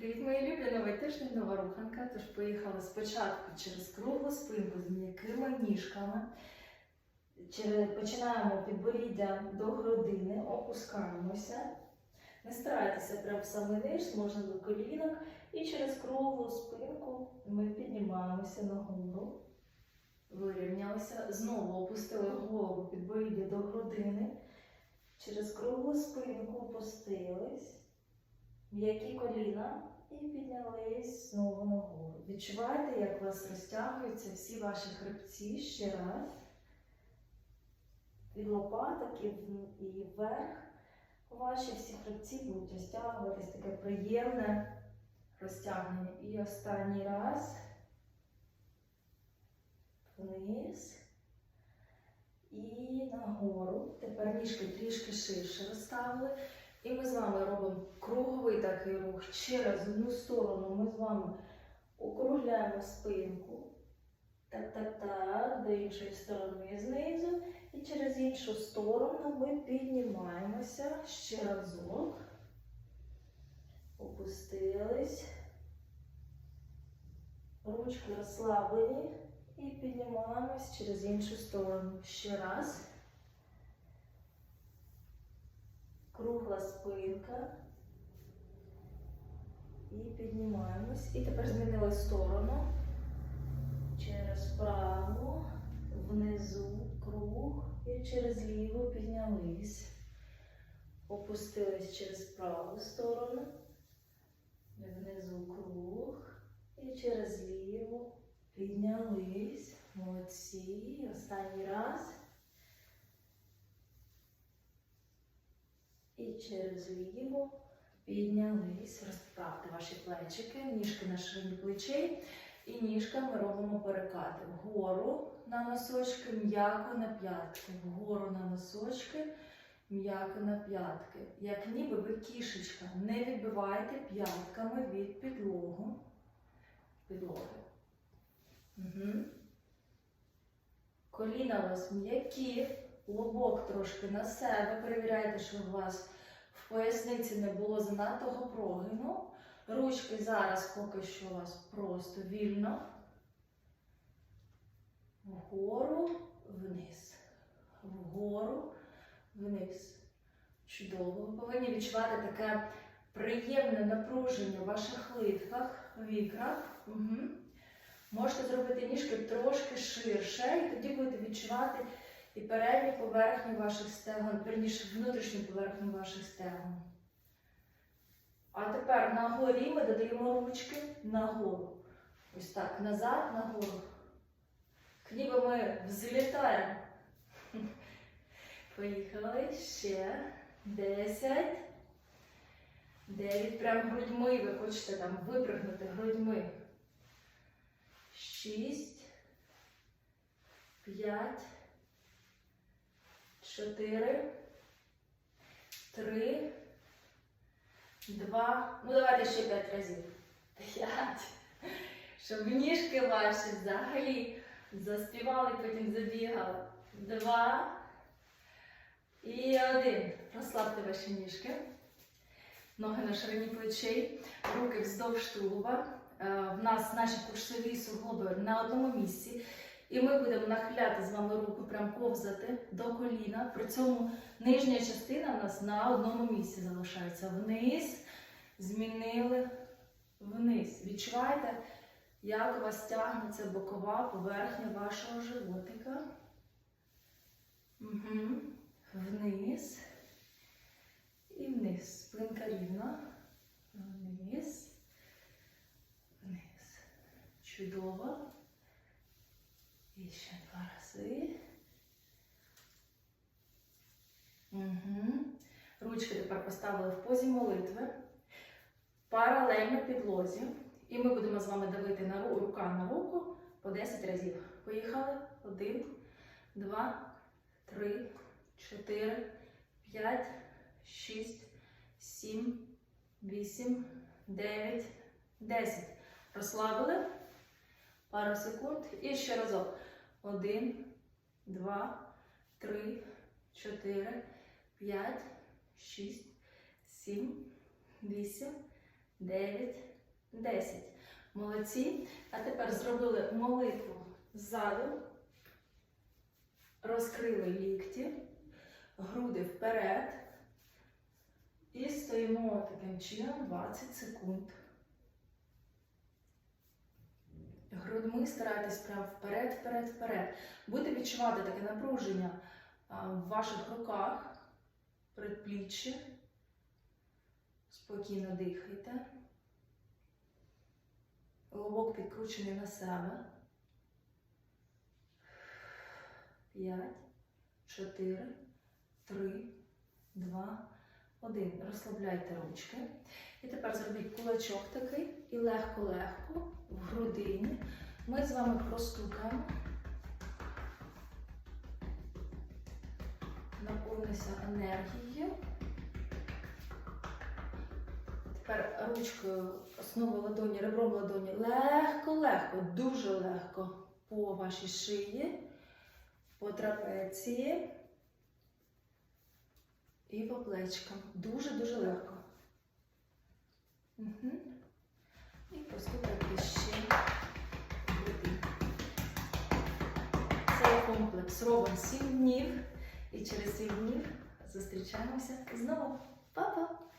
Привіт, мої любі, новий тиждень, нова руханка. Тож поїхали спочатку через круглу спинку з м'якими ніжками. Починаємо підборіддя до грудини, опускаємося. Не старайтеся прямо в самий низ, можна до колінок. І через круглу спинку ми піднімаємося нагору. Вирівнялися. Знову опустили голову підборіддя до грудини. Через круглу спинку опустились. М'які коліна і піднялись знову нагору. Відчуваєте, як у вас розтягуються всі ваші хребці ще раз. Від лопаток і вверх. Ваші всі хребці будуть розтягуватись, таке приємне розтягнення. І останній раз. Вниз. І нагору. Тепер ніжки трішки ширше розставили. І ми з вами робимо круговий такий рух через одну сторону. Ми з вами округляємо спинку. Так, так, так, до іншої сторони знизу. І через іншу сторону ми піднімаємося ще разок. Опустились. Ручки розслаблені. І піднімаємось через іншу сторону. Ще раз. Кругла спинка. І піднімаємось. І тепер змінили сторону. Через праву, внизу круг і через ліву піднялись. Опустились через праву сторону. Внизу круг. І через ліву піднялись. Молодці. Останній раз. І через ліву піднялись. Розправте ваші плечики, ніжки на ширині плечей. І ніжками робимо перекати. Вгору на носочки, м'яко на п'ятки. Вгору на носочки, м'яко на п'ятки. Як ніби ви кішечка. Не відбивайте п'ятками від підлогу. Підлоги. Угу. Коліна у вас м'які, лобок трошки на себе. Перевіряйте, що у вас в поясниці не було занадто прогину. Ручки зараз поки що у вас просто вільно. Вгору, вниз. Вгору, вниз. Чудово. Ви повинні відчувати таке приємне напруження в ваших литках, вікрах. Угу. Можете зробити ніжки трошки ширше, і тоді будете відчувати і передню поверхню ваших стегон, верніше внутрішню поверхню ваших стегон. А тепер на горі ми додаємо ручки нагору. Ось так, назад, нагору. Ніби ми взлітаємо. Поїхали. Ще. Десять. Дев'ять. Прям грудьми ви хочете там випрыгнути грудьми. Шість. П'ять. Чотири. Три. Два. Ну, давайте ще п'ять разів. П'ять. Щоб ніжки ваші взагалі заспівали, потім забігали. Два. І один. Розслабте ваші ніжки. Ноги на ширині плечей, руки вздовж тулуба. Е, В нас наші куршові суглоби на одному місці. І ми будемо нахиляти з вами руку, прям ковзати до коліна. При цьому нижня частина в нас на одному місці залишається. Вниз, змінили вниз. Відчуваєте, як у вас тягнеться бокова поверхня вашого животика. Угу. Вниз. І вниз. Спинка рівна. Вниз. Вниз. Чудово. І ще два рази. Угу. Ручки тепер поставили в позі молитви. Паралельно підлозі. І ми будемо з вами давити на ру- рука на руку по 10 разів. Поїхали. Один, два, три, чотири, п'ять, шість, сім, вісім, дев'ять, десять. Розслабили. Пару секунд. І ще разок. Один, два, три, чотири, п'ять, шість, сім, вісім, 9, 10. Молодці. А тепер зробили молитву ззаду. Розкрили лікті, груди вперед. І стоїмо таким чином 20 секунд. Грудьми старайтесь прямо вперед, вперед, вперед. Будете відчувати таке напруження в ваших руках, предпліччя. Спокійно дихайте. Лобок підкручений на себе. П'ять, чотири, три, два, один. Розслабляйте ручки. І тепер зробіть кулачок такий і легко-легко в грудині. Ми з вами простукаємо. Наповнися енергією. Тепер ручкою, основою ладоні, ребром ладоні легко-легко, дуже легко по вашій шиї, по трапеції і по плечкам. Дуже-дуже легко. Угу. І постукайте Комплекс робимо 7 днів. І через 7 днів зустрічаємося знову. Па-па!